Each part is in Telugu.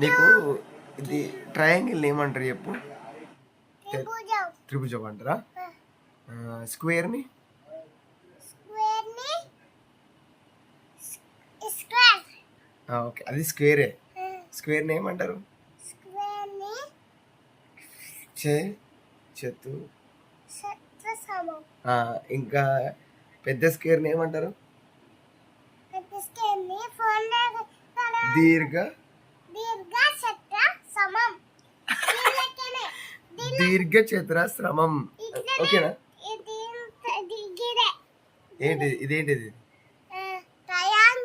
నీకు ఇది ట్రయాంగిల్ ఏమంటారు చెప్పు? త్రిభుజం అంటారా? స్క్వేర్ని స్క్వేర్ని? Square okay. అది స్క్వేరే స్క్వేర్ని ఏమంటారు స్క్వేర్ని చే చెత్తు. ఇంకా పెద్ద స్క్వేర్ని ఏమంటారు? దీర్ఘ దీర్ఘ చతురస్రమం ఓకేనా ఇది దిగిరే ఏంటి ఇదేంటిది ట్రయాన్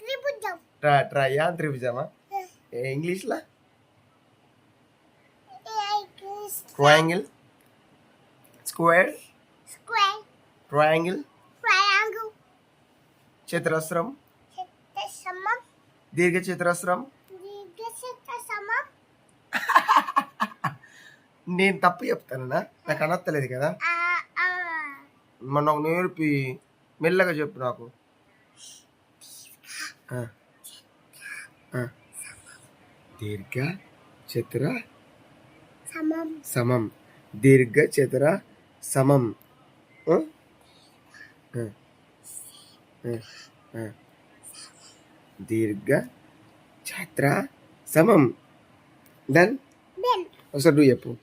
త్రిభుజం ట్రా ట్రయా త్రిభుజమా ఏ ఇంగ్లీష్లో triangle square square triangle triangle చతురస్రం శత్ర సమం దీర్ఘ చతురస్రం దీర్ఘ శత్ర సమం నేను తప్పు చెప్తానన్నా? నాకు అనత్తలేదు కదా? నాకు నేర్పి. మెల్లగా చెప్పు నాకు. దీర్ఘ చతుర సమం. సమం. దీర్ఘ చతుర సమం. దీర్ఘ చతుర సమం. బెన్ ఒకసారి చెప్పు.